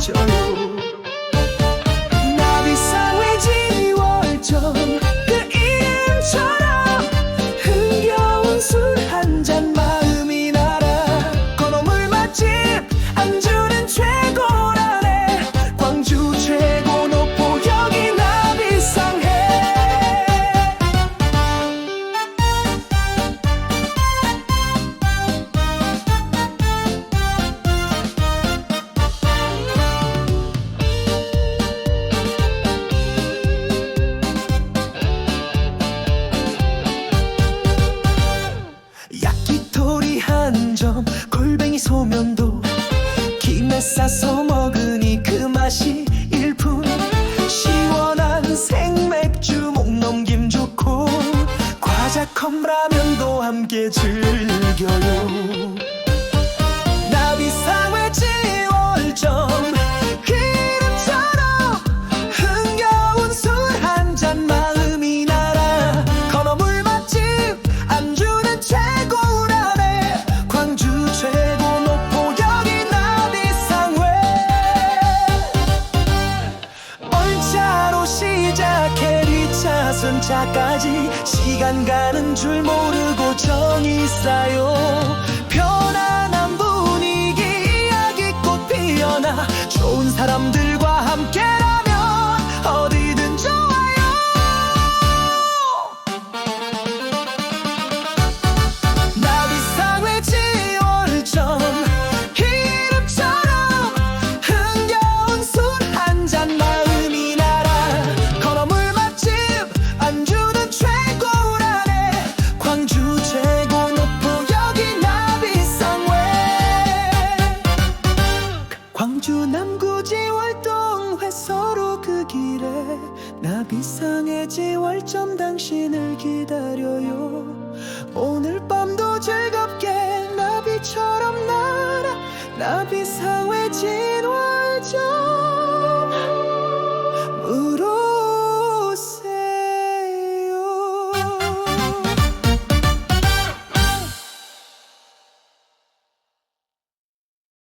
Johnny. 편의점 골뱅이 소면도 김에 싸서 먹으니 그 맛이 일품. 시원한 생맥주 목 넘김 좋고 과자 컵라면도 함께 즐겨요. 진짜까지 시간 가는 줄 모르고 정이 쌓여 잠구지 월동 회 서로 그 길에 나 비상의 지월점 당신을 기다려요. 오늘 밤도 즐겁게 나비처럼 날아 나비